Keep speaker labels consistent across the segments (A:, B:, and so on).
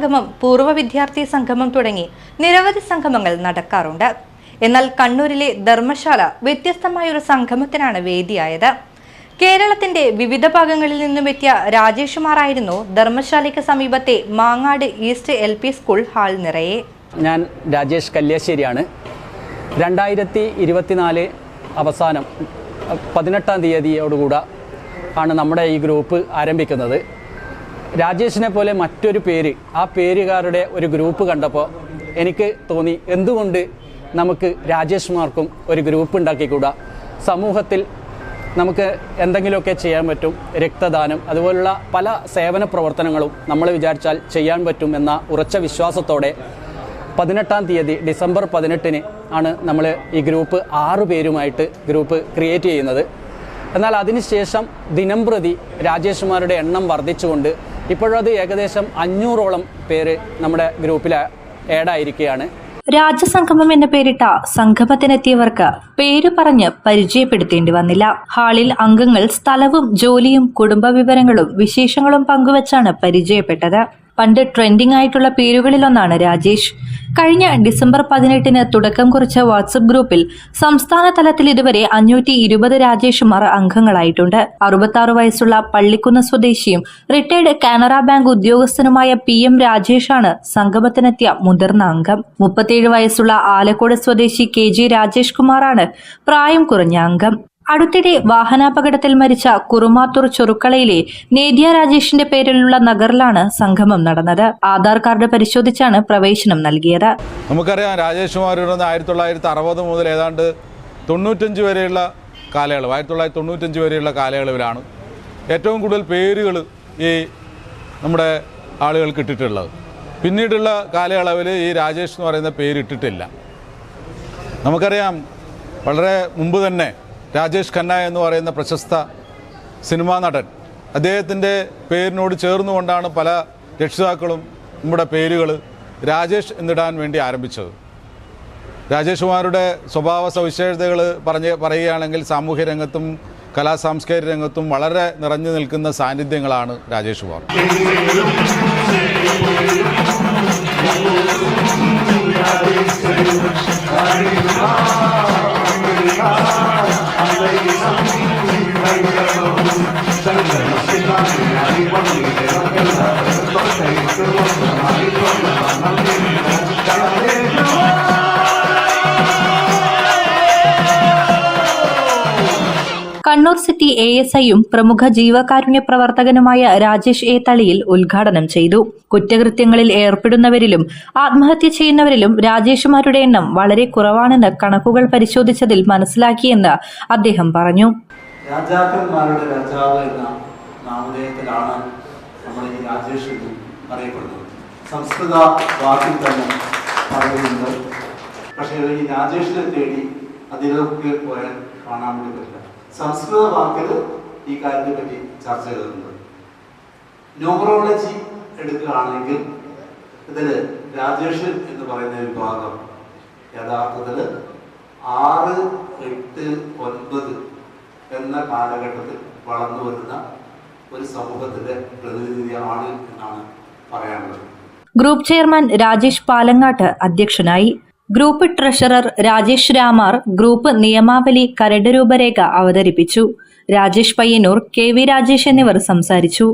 A: സംഗമം പൂർവ വിദ്യാർത്ഥി സംഗമം തുടങ്ങി നിരവധി സംഗമങ്ങൾ നടക്കാറുണ്ട്. എന്നാൽ കണ്ണൂരിലെ ധർമ്മശാല വ്യത്യസ്തമായൊരു സംഗമത്തിനാണ് വേദിയായത്. കേരളത്തിന്റെ വിവിധ ഭാഗങ്ങളിൽ നിന്നും എത്തിയ രാജേഷുമാറായിരുന്നു ധർമ്മശാലയ്ക്ക് സമീപത്തെ Mangad east L school hall നിറയെ.
B: ഞാൻ രാജേഷ് കല്യാശ്ശേരിയാണ്. രണ്ടായിരത്തി ഇരുപത്തിനാല് അവസാനം പതിനെട്ടാം തീയതിയോടുകൂടെ ആണ് നമ്മുടെ ഈ ഗ്രൂപ്പ് ആരംഭിക്കുന്നത്. രാജേഷിനെ പോലെ മറ്റൊരു പേര് ആ പേരുകാരുടെ ഒരു ഗ്രൂപ്പ് കണ്ടപ്പോൾ എനിക്ക് തോന്നി എന്തുകൊണ്ട് നമുക്ക് രാജേഷ്മാർക്കും ഒരു ഗ്രൂപ്പ് ഉണ്ടാക്കിക്കൂടാ? സമൂഹത്തിൽ നമുക്ക് എന്തെങ്കിലുമൊക്കെ ചെയ്യാൻ പറ്റും രക്തദാനം അതുപോലുള്ള പല സേവന പ്രവർത്തനങ്ങളും നമ്മൾ വിചാരിച്ചാൽ ചെയ്യാൻ പറ്റും എന്ന ഉറച്ച വിശ്വാസത്തോടെ പതിനെട്ടാം തീയതി ഡിസംബർ പതിനെട്ടിന് ആണ് നമ്മൾ ഈ ഗ്രൂപ്പ് ആറു പേരുമായിട്ട് ഗ്രൂപ്പ് ക്രിയേറ്റ് ചെയ്യുന്നത്. എന്നാൽ അതിനുശേഷം ദിനം പ്രതി രാജേഷുമാരുടെ എണ്ണം വർദ്ധിച്ചുകൊണ്ട് ഇപ്പോഴത് ഏകദേശം അഞ്ഞൂറോളം പേര് നമ്മുടെ ഗ്രൂപ്പിൽ ആഡായിരിക്കുകയാണ്
A: രാജസംഗമം എന്ന പേരിട്ട സംഗമത്തിനെത്തിയവർക്ക് പേര് പറഞ്ഞ് പരിചയപ്പെടുത്തേണ്ടി വന്നില്ല. ഹാളിൽ അംഗങ്ങൾ സ്ഥലവും ജോലിയും കുടുംബ വിവരങ്ങളും വിശേഷങ്ങളും പങ്കുവച്ചാണ് പരിചയപ്പെട്ടത്. പണ്ട് ട്രെൻഡിംഗ് ആയിട്ടുള്ള പേരുകളിലൊന്നാണ് രാജേഷ്. കഴിഞ്ഞ ഡിസംബർ പതിനെട്ടിന് തുടക്കം കുറിച്ച വാട്സപ്പ് ഗ്രൂപ്പിൽ സംസ്ഥാന തലത്തിൽ ഇതുവരെ അഞ്ഞൂറ്റി ഇരുപത് രാജേഷുമാർ അംഗങ്ങളായിട്ടുണ്ട്. അറുപത്തി വയസ്സുള്ള പള്ളിക്കുന്ന് സ്വദേശിയും റിട്ടയർഡ് കാനറ ബാങ്ക് ഉദ്യോഗസ്ഥനുമായ പി എം രാജേഷാണ് സംഗമത്തിനെത്തിയ മുതിർന്ന അംഗം. മുപ്പത്തിയേഴ് വയസ്സുള്ള ആലക്കോട് സ്വദേശി കെ ജി രാജേഷ് കുമാറാണ് പ്രായം കുറഞ്ഞ അംഗം. അടുത്തിടെ വാഹനാപകടത്തിൽ മരിച്ച കുറുമാത്തൂർ ചെറുക്കളയിലെ നേദ്യ രാജേഷിന്റെ പേരിലുള്ള നഗറിലാണ് സംഗമം നടന്നത്. ആധാർ കാർഡ് പരിശോധിച്ചാണ് പ്രവേശനം നൽകിയത്.
C: നമുക്കറിയാം രാജേഷ് കുമാർ ആയിരത്തി തൊള്ളായിരത്തി അറുപത് മുതൽ ഏതാണ്ട് തൊണ്ണൂറ്റഞ്ച് വരെയുള്ള കാലയളവ് ആയിരത്തി തൊള്ളായിരത്തി തൊണ്ണൂറ്റഞ്ച് വരെയുള്ള കാലയളവിലാണ് ഏറ്റവും കൂടുതൽ പേരുകൾ ഈ നമ്മുടെ ആളുകൾക്ക് ഇട്ടിട്ടുള്ളത് പിന്നീടുള്ള കാലയളവിൽ ഈ രാജേഷ് എന്ന് പറയുന്ന പേര് ഇട്ടിട്ടില്ല നമുക്കറിയാം വളരെ മുമ്പ് തന്നെ രാജേഷ് ഖന്ന എന്ന് പറയുന്ന പ്രശസ്ത സിനിമാ നടൻ. അദ്ദേഹത്തിന്റെ പേരിനോട് ചേർന്നുകൊണ്ടാണ് പല രക്ഷിതാക്കളും നമ്മുടെ പേരുകൾ രാജേഷ് എന്നിടാൻ വേണ്ടി ആരംഭിച്ചത്. രാജേഷ് കുമാരുടെ സ്വഭാവ സവിശേഷതകൾ പറഞ്ഞ് പറയുകയാണെങ്കിൽ സാമൂഹ്യ രംഗത്തും കലാ സാംസ്കാരിക രംഗത്തും വളരെ നിറഞ്ഞു നിൽക്കുന്ന സാന്നിധ്യങ്ങളാണ് Rajesh Kumar
A: Kannur city A S ഐയും പ്രമുഖ ജീവകാരുണ്യ പ്രവർത്തകനുമായ രാജേഷ് എ തളിയിൽ ഉദ്ഘാടനം ചെയ്തു. കുറ്റകൃത്യങ്ങളിൽ ഏർപ്പെടുന്നവരിലും ആത്മഹത്യ ചെയ്യുന്നവരിലും രാജേഷുമാരുടെ എണ്ണം വളരെ കുറവാണെന്ന് കണക്കുകൾ പരിശോധിച്ചതിൽ മനസ്സിലാക്കിയെന്ന് അദ്ദേഹം പറഞ്ഞു.
D: രാജാക്കന്മാരുടെ രാജാവ് എന്ന നാമധേയത്തിലാണ് നമ്മൾ ഈ രാജേഷ് എന്ന് അറിയപ്പെടുന്നത്. സംസ്കൃത വാക്കിൽ തന്നെ പക്ഷേ ഈ രാജേഷിനെ തേടി അതിലൊക്കെ പോയാൽ കാണാൻ വേണ്ടി പറ്റില്ല. സംസ്കൃത വാക്കിൽ ഈ കാര്യത്തെ പറ്റി ചർച്ച ചെയ്തിട്ടുണ്ട്. ന്യൂമറോളജി എടുക്കുകയാണെങ്കിൽ ഇതിൽ രാജേഷ് എന്ന് പറയുന്ന വിഭാഗം യഥാർത്ഥത്തിൽ ആറ് എട്ട് ഒൻപത് എന്ന കാലഘട്ടത്തിൽ വളർന്നു വരുന്ന ഒരു സമൂഹത്തിന്റെ പ്രതിനിധിയാണ് എന്നാണ് പറയാനുള്ളത്.
A: ഗ്രൂപ്പ് ചെയർമാൻ രാജേഷ് പാലങ്ങാട്ട് അധ്യക്ഷനായി group treasurer Rajesh Ramar group നിയമാവലി കരട് രൂപരേഖ അവതരിപ്പിച്ചു. രാജേഷ് പയ്യന്നൂർ കെ വി രാജേഷ് എന്നിവർ സംസാരിച്ചു.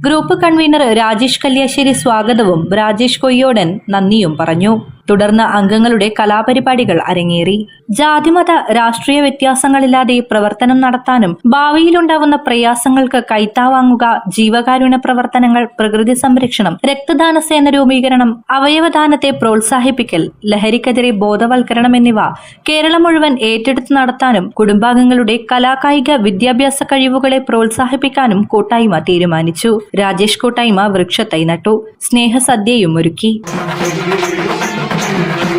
A: ഗ്രൂപ്പ് കൺവീനർ രാജേഷ് കല്യാശ്ശേരി സ്വാഗതവും രാജേഷ് കൊയ്യോടൻ നന്ദിയും പറഞ്ഞു. തുടർന്ന് അംഗങ്ങളുടെ കലാപരിപാടികൾ അരങ്ങേറി. ജാതിമത രാഷ്ട്രീയ വ്യത്യാസങ്ങളില്ലാതെ പ്രവർത്തനം നടത്താനും ഭാവിയിലുണ്ടാവുന്ന പ്രയാസങ്ങൾക്ക് കൈത്താവാങ്ങുക ജീവകാരുണ്യ പ്രവർത്തനങ്ങൾ പ്രകൃതി സംരക്ഷണം രക്തദാന സേന രൂപീകരണം അവയവദാനത്തെ പ്രോത്സാഹിപ്പിക്കൽ ലഹരിക്കെതിരെ ബോധവൽക്കരണം എന്നിവ കേരളം മുഴുവൻ ഏറ്റെടുത്ത് നടത്താനും കുടുംബാംഗങ്ങളുടെ കലാകായിക വിദ്യാഭ്യാസ കഴിവുകളെ പ്രോത്സാഹിപ്പിക്കാനും കൂട്ടായ്മ തീരുമാനിച്ചു. രാജേഷ് കൂട്ടായ്മ വൃക്ഷത്തൈ നട്ടു. സ്നേഹസദ്യയും ഒരുക്കി. Thank you.